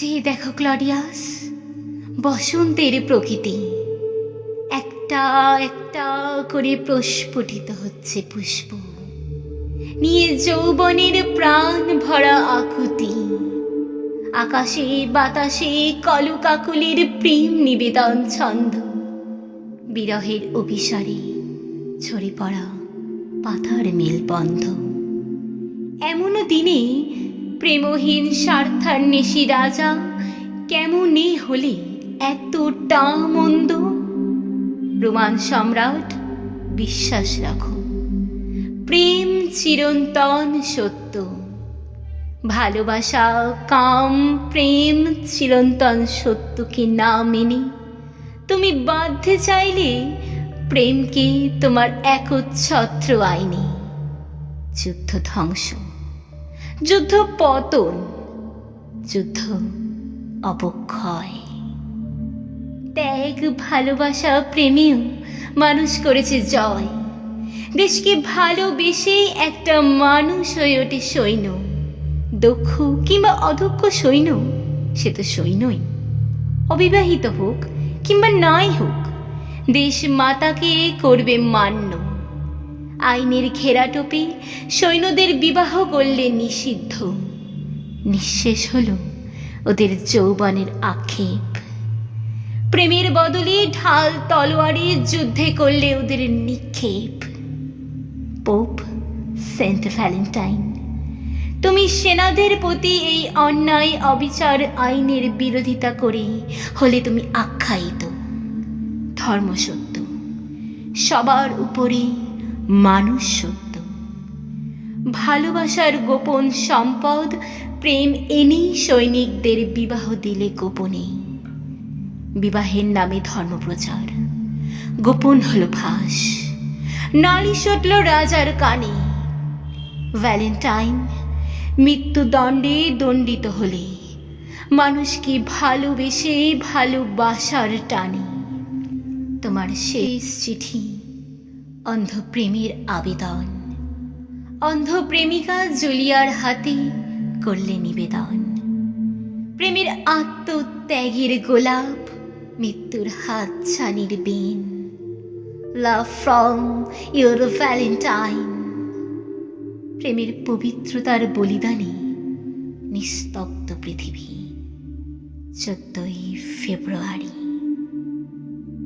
যে দেখো ক্লডিয়াস। বসন্তের প্রকৃতি। একটা একটা করে প্রস্ফুটিত হচ্ছে পুষ্প। নিয়ে যৌবনের প্রাণ ভরা আকুতি। আকাশে, বাতাসে, কলকাকুলির প্রেম নিবেদন ছন্দ। বিরহের অভিসারে ছড়ে পড়া পাথার মেলবন্ধ। এমনও দিনে প্রেমহীন স্বার্থান্বেষী রাজা, কেমনে হলে এতটা মন্দ? রোমান সম্রাট, বিশ্বাস রাখো, প্রেম চিরন্তন সত্য। ভালোবাসা, কাম, প্রেম চিরন্তন সত্যকে না মেনে তুমি বাধ্যে চাইলে প্রেমকে তোমার একচ্ছত্র আইনে। যুদ্ধ ধ্বংস। যুদ্ধ পতন, যুদ্ধ অবক্ষয়। ত্যাগ, ভালোবাসা, প্রেমেও মানুষ করেছে জয়। দেশকে ভালোবেসেই একটা মানুষ হয়ে ওঠে সৈন্য। দক্ষ কিংবা অদক্ষ সৈন্য, সে তো সৈন্যই। অবিবাহিত হোক কিংবা নাই হোক, দেশ মাতাকে করবে মান্য। আইনের ঘেরাটোপে সৈন্যদের বিবাহ করলে নিষিদ্ধ। নিঃশেষ হল ওদের যৌবনের আক্ষেপ। প্রেমের বদলে ঢাল তলোয়ারে যুদ্ধে করলে ওদের নিক্ষেপ। পোপ সেন্ট ভ্যালেন্টাইন, তুমি সেনাদের প্রতি এই অন্যায় অবিচার আইনের বিরোধিতা করে হলে তুমি আখ্যায়িত। ধর্মসত্য, সবার উপরে মানুষ সত্য। ভালোবাসার গোপন সম্পদ, প্রেম এনেই সৈনিকদের বিবাহ দিলে গোপনে। বিবাহের নামে ধর্মপ্রচার, গোপন হল ফাঁস। নালি সটল রাজার কানে, ভ্যালেন্টাইন মৃত্যুদণ্ডে দণ্ডিত হলে। মানুষকে ভালোবেসে ভালোবাসার টানে। তোমার শেষ চিঠি। অন্ধ প্রেমের আবেদন। অন্ধ প্রেমিকা জুলিয়ার হাতে করলে নিবেদন। প্রেমের আত্মত্যাগের গোলাপ, মৃত্যুর হাত ছানির বেন। লাভ ফ্রম ইউর ভ্যালেন্টাইন প্রেমের পবিত্রতার বলিদানে নিস্তব্ধ পৃথিবী, চোদ্দই ফেব্রুয়ারি।